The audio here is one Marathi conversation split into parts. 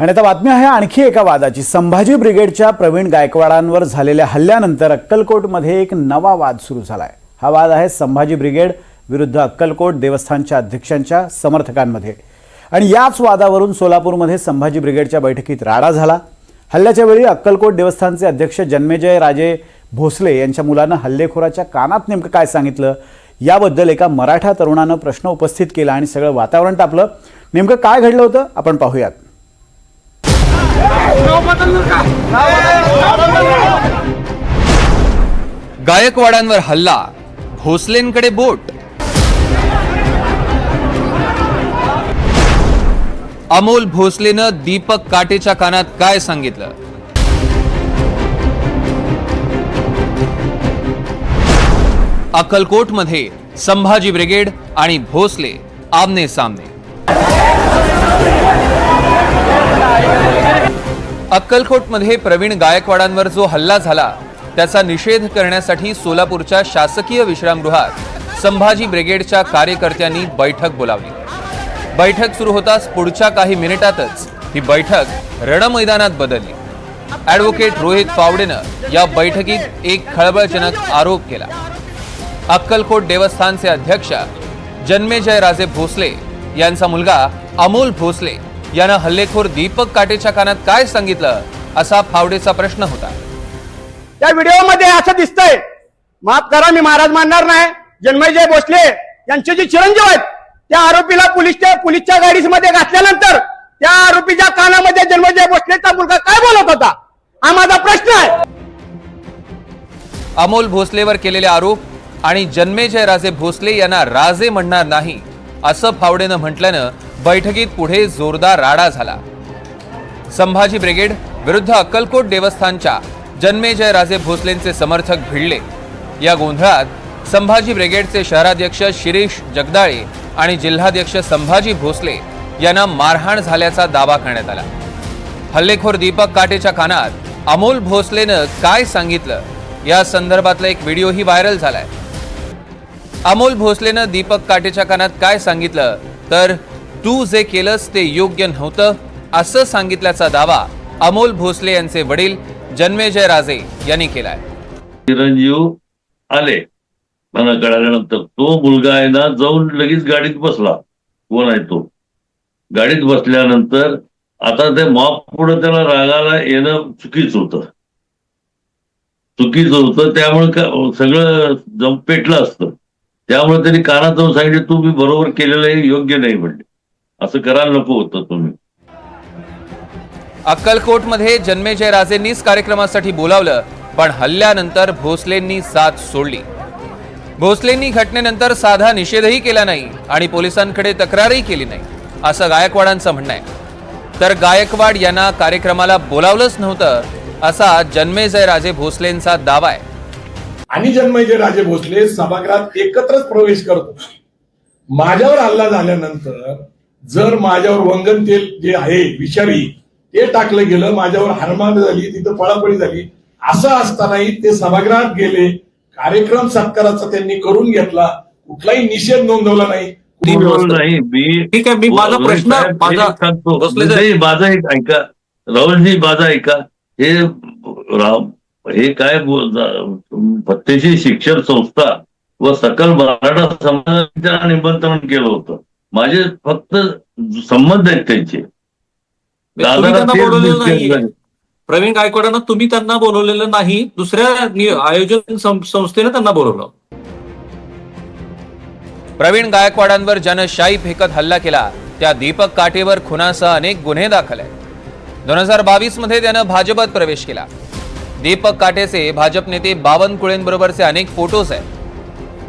आणि आता बातमी आहे आणखी एका वादाची. संभाजी ब्रिगेडच्या प्रवीण गायकवाडांवर झालेल्या हल्ल्यानंतर अक्कलकोटमध्ये एक नवा वाद सुरू झाला आहे हा वाद आहे संभाजी ब्रिगेड विरुद्ध अक्कलकोट देवस्थानच्या अध्यक्षांच्या समर्थकांमध्ये. आणि याच वादावरून सोलापूरमध्ये संभाजी ब्रिगेडच्या बैठकीत राडा झाला. हल्ल्याच्या वेळी अक्कलकोट देवस्थानचे अध्यक्ष जन्मेजय राजे भोसले यांच्या मुलानं हल्लेखोराच्या कानात नेमकं काय सांगितलं? याबद्दल एका मराठा तरुणानं प्रश्न उपस्थित केला आणि सगळं वातावरण तापलं. नेमकं काय घडलं होतं? आपण पाहूयात. गायकवाडांवर हल्ला भोसलेंकडे बोट. अमोल भोसलेनं दीपक काटेच्या कानात काय सांगितलं? अक्कलकोटमध्ये संभाजी ब्रिगेड आणि भोसले आमने सामने. अक्कलकोटमध्ये प्रवीण गायकवाडांवर जो हल्ला झाला त्याचा निषेध करण्यासाठी सोलापूरच्या शासकीय विश्रामगृहात संभाजी ब्रिगेडच्या कार्यकर्त्यांनी बैठक बोलावली. बैठक सुरू होताच पुढच्या काही मिनिटातच ही बैठक रणमैदानात बदलली. ॲडव्होकेट रोहित फावडेनं या बैठकीत एक खळबळजनक आरोप केला. अक्कलकोट देवस्थानचे अध्यक्ष जन्मेजय राजे भोसले यांचा मुलगा अमोल भोसले यानं हल्लेखोर दीपक काटेच्या कानात काय सांगितलं असा फावडेचा प्रश्न होता. त्या व्हिडिओमध्ये असं दिसतंय. माफ करा मी महाराज मानणार नाही. जन्मजय भोसले यांचे जे चिरंजीव आहेत त्या आरोपीला पोलीसच्या पोलीसच्या गाडीमध्ये घातल्यानंतर त्या आरोपीच्या कानामध्ये जन्मजय भोसलेचा मुलगा काय बोलत होता? हा माझा प्रश्न आहे. अमोल भोसलेवर केलेले आरोप आणि जन्मेजय राजे भोसले यांना राजे म्हणणार नाही असं फावडेनं म्हटल्यानं बैठकीत पुढे जोरदार राडा झाला. संभाजी ब्रिगेड विरुद्ध अक्कलकोट देवस्थानच्या जन्मेजय राजे भोसलेंचे समर्थक भिडले. या गोंधळात संभाजी ब्रिगेडचे शहराध्यक्ष शिरीष जगदाळे आणि जिल्हाध्यक्ष संभाजी भोसले यांना मारहाण झाल्याचा दावा करण्यात आला. हल्लेखोर दीपक काटेच्या कानात अमोल भोसलेनं काय सांगितलं? या संदर्भातला एक व्हिडिओही व्हायरल झालाय. अमोल भोसलेनं दीपक काटेच्या कानात काय सांगितलं? तर तू जे केलंस ते योग्य नव्हतं असं सांगितल्याचा दावा अमोल भोसले यांचे वडील जन्मेजय राजे यांनी केलाय. चिरंजीव आले. मला कळाल्यानंतर तो मुलगा आहे ना जाऊन लगेच गाडीत बसला. कोण आहे तो? गाडीत बसल्यानंतर आता ते मॉप पुढे त्याला रागाला येणं चुकीच होतं. चुकीचं होतं त्यामुळे सगळं जम पेटलं असतं. त्यामुळे त्यांनी कानात जाऊन सांगितलं तू मी बरोबर केलेलं आहे योग्य नाही म्हणले. असं करायला नको होतं तुम्ही. अक्कलकोटमध्ये जन्मेजय राजेंनीच कार्यक्रमासाठी बोलावलं पण हल्ल्यानंतर भोसलेंनी साथ सोडली. भोसलेंनी घटनेनंतर साधा निषेधही केला नाही आणि पोलिसांकडे तक्रारही केली नाही असं गायकवाडांचं म्हणणं आहे. तर गायकवाड यांना कार्यक्रमाला बोलावलंच नव्हतं असा जन्मेजय राजे भोसलेंचा दावा आहे. आणि जन्मजय राजे भोसले सभागृहात एकत्रच प्रवेश करतो. माझ्यावर हल्ला झाल्यानंतर जर माझ्यावर वंगन तेल जे आहे विषारी ते टाकलं गेलं माझ्यावर हरमाद झाली तिथं पळापळी झाली असं असतानाही ते सभागृहात गेले कार्यक्रम सत्काराचा त्यांनी करून घेतला कुठलाही निषेध नोंदवला नाही. बोललो नाही मी ठीक आहे, मी माझा प्रश्न- माझा- एक ऐका. राहुलजी माझा ऐका. हे राव हे काय फत्तेशी शिक्षण संस्था व सकल मराठा समाजाच्या निमंत्रण केलं होतं. माझे फक्त संबंध आहेत त्यांचे. प्रवीण गायकवाडांना तुम्ही त्यांना बोलवलेलं नाही. दुसऱ्या आयोजन संस्थेने त्यांना बोलवलं. प्रवीण गायकवाडांवर ज्यानं शाई फेकत हल्ला केला. त्या दीपक काटेवर खुनासह अनेक गुन्हे दाखल आहेत. दोन हजार बावीसमध्ये त्यानं भाजपात प्रवेश केला. दीपक काटेचे भाजप नेते बावनकुळेंबरोबरचे अनेक फोटोज आहेत.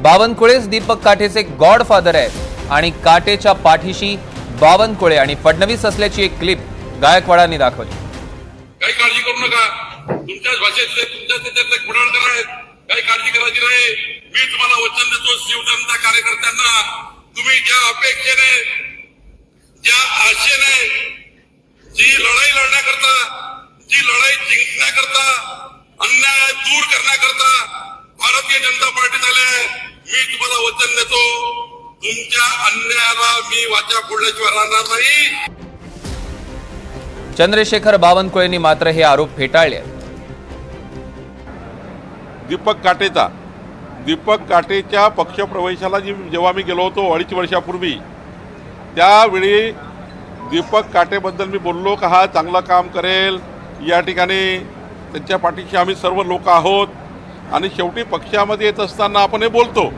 बावनकुळेच दीपक काटेचे गॉडफादर आहेत. आणि काटेच्या पाठीशी बावनकुळे आणि फडणवीस असल्याची एक क्लिप गायकवाडांनी दाखवली. काही काळजी करू नका. तुमच्याच भाषेतले तुमच्या त्याच्यातले कुणाळकर आहेत. काही काळजी करायची नाही. मी तुम्हाला वचन देतो शिवजनता कार्यकर्त्यांना. तुम्ही ज्या अपेक्षेने ज्या आशेने जी लढाई लढण्याकरता जी लढाई जिंकण्याकरता अन्याय दूर करण्याकरता भारतीय जनता पार्टी झाले मी तुम्हाला वचन देतो. तुमच्या अन्यायाला मी वाचा फोडल्याशिवाय राहणार नाही. चंद्रशेखर बावनकुळेंनी मात्र हे आरोप फेटाळले. दीपक काटेचा. दीपक काटेच्या पक्षप्रवेशाला जी जेव्हा मी गेलो होतो अडीच वर्षापूर्वी त्यावेळी दीपक काटेबद्दल मी बोललो का हा चांगलं काम करेल. या ठिकाणी त्यांच्या पाठीशी आम्ही सर्व लोक आहोत आणि शेवटी पक्षामध्ये येत असताना आपण हे बोलतो.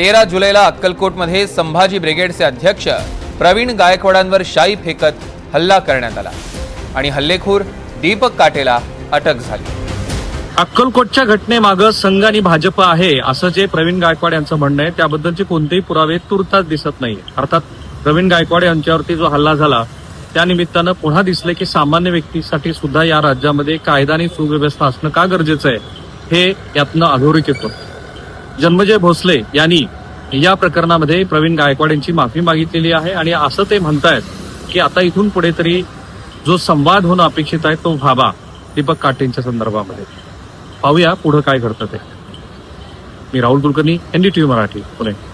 तेरा जुलैला अक्कलकोटमध्ये संभाजी ब्रिगेडचे अध्यक्ष प्रवीण गायकवाडांवर शाई फेकत हल्ला करण्यात आला आणि हल्लेखोर दीपक काटेला अटक झाली. अक्कलकोटच्या घटनेमागं संघ आणि भाजप आहे असं जे प्रवीण गायकवाड यांचं म्हणणं आहे त्याबद्दलचे कोणतेही पुरावे तुर्तास दिसत नाही अर्थात प्रवीण गायकवाड यांच्यावरती जो हल्ला झाला त्या निमित्तानं पुन्हा दिसले की सामान्य व्यक्तीसाठी सुद्धा या राज्यामध्ये कायदा आणि सुव्यवस्था असणं का गरजेचं आहे हे यातनं अधोरेखित होतं. जन्मजय भोसले यांनी या प्रकरणामध्ये प्रवीण गायकवाड यांची माफी मागितलेली आहे आणि असं ते म्हणतायत की आता इथून पुढे तरी जो संवाद होणं अपेक्षित आहे तो व्हावा दीपक काटेंच्या संदर्भामध्ये. पाहूया पुढं काय घडतं ते. मी राहुल कुलकर्णी एनडीटीव्ही मराठी पुणे.